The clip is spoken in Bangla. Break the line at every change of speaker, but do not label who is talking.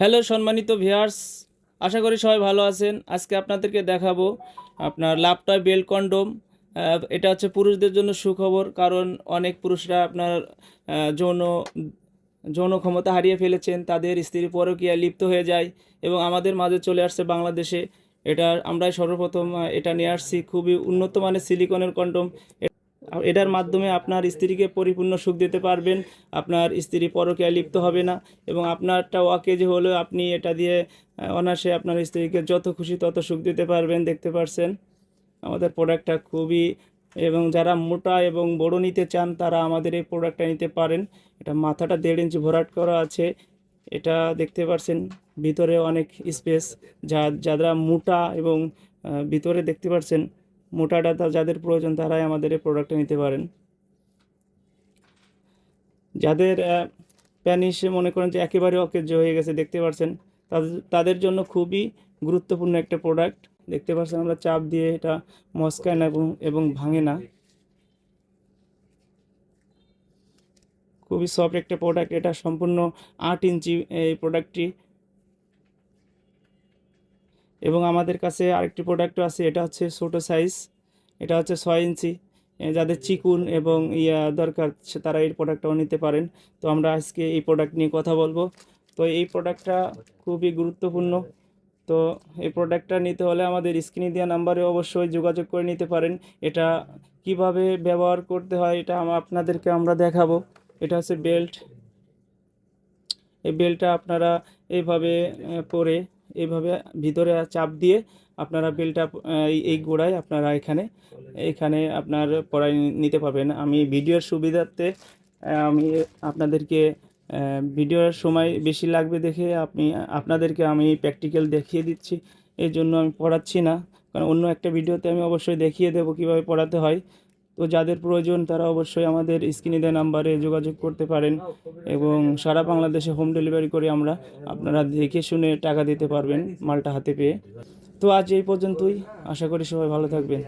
হ্যালো সম্মানিত ভিউয়ার্স, আশা করি সবাই ভালো আছেন। আজকে আপনাদেরকে দেখাবো আপনার ল্যাপটপ বেল কন্ডোম। এটা হচ্ছে পুরুষদের জন্য সুখবর, কারণ অনেক পুরুষরা আপনার যৌন যৌন ক্ষমতা হারিয়ে ফেলেছেন, তাদের স্ত্রী পরকীয়ায় লিপ্ত হয়ে যায়, এবং আমাদের মাঝে চলে আসছে বাংলাদেশে। এটা আমরাই সর্বপ্রথম এটা নিয়ে আসছি। খুবই উন্নত মানের সিলিকনের কন্ডোম। এটার মাধ্যমে আপনার স্ত্রীকে পরিপূর্ণ সুখ দিতে পারবেন, আপনার স্ত্রী পরকীয়ায় লিপ্ত হবে না এবং আপনারটা ওয়াকেজে হলেও আপনি এটা দিয়ে অনায়াসে আপনার স্ত্রীকে যত খুশি তত সুখ দিতে পারবেন, দেখতে পারছেন? আমাদের প্রোডাক্টটা খুবই, এবং যারা মোটা এবং বড় নিতে চান তারা আমাদের এই প্রোডাক্টটা নিতে পারেন। এটা মাথাটা দেড় ইঞ্চি ভরাট করা আছে। এটা দেখতে পারছেন, ভিতরে অনেক স্পেস যা যারা মোটা এবং ভিতরে দেখতে পারছেন মোটাটা তা যাদের প্রয়োজন তারাই আমাদের এই প্রোডাক্টটা নিতে পারেন। যাদের প্যানিস মনে করেন যে একেবারে অকেজ হয়ে গেছে, দেখতে পাচ্ছেন তাদের তাদের জন্য খুবই গুরুত্বপূর্ণ একটা প্রোডাক্ট দেখতে পাচ্ছেন আমরা চাপ দিয়ে এটা মস্কায় না এবং ভাঙে না। খুবই সফট একটা প্রোডাক্ট এটা সম্পূর্ণ আট ইঞ্চি এই প্রোডাক্টটি এবং আমাদের কাছে আরেকটি প্রোডাক্টও আছে, এটা হচ্ছে ছোটো সাইজ এটা হচ্ছে ছয় ইঞ্চি। যাদের চিকুন এবং ইয়া দরকার তারা এই প্রোডাক্টটাও নিতে পারেন। তো আমরা আজকে এই প্রোডাক্ট নিয়ে কথা বলব। তো এই প্রোডাক্টটা খুবই গুরুত্বপূর্ণ। তো এই প্রোডাক্টটা নিতে হলে আমাদের স্ক্রিনে দেওয়া নাম্বারে অবশ্যই যোগাযোগ করে নিতে পারেন। এটা কীভাবে ব্যবহার করতে হয়, এটা আপনাদেরকে আমরা দেখাবো। এটা হচ্ছে বেল্ট এই বেল্টটা আপনারা এইভাবে পরে এইভাবে ভিতরে চাপ দিয়ে আপনারা বেল্টটা আহ, এই- এই গোড়ায় আপনারা এখানে এখানে আপনার পড়াই নিতে পারবেন। আমি ভিডিওর সুবিধার্থে আমি আপনাদেরকে ভিডিওর সময় বেশি লাগবে দেখে আপনি আপনাদেরকে আমি প্র্যাকটিক্যাল দেখিয়ে দিচ্ছি। এই জন্য আমি পড়াচ্ছি না। কারণ অন্য একটা ভিডিওতে আমি অবশ্যই দেখিয়ে দেবো কীভাবে পড়াতে হয়। তো যাদের প্রয়োজন তারা অবশ্যই আমাদের স্ক্রিনে নাম্বারে যোগাযোগ করতে পারেন এবং সারা বাংলাদেশে হোম ডেলিভারি করে আমরা আপনারা দেখে শুনে টাকা দিতে পারবেন মালটা হাতে পেয়ে। তো আজ এই পর্যন্তই। আশা করি সবাই ভালো থাকবেন।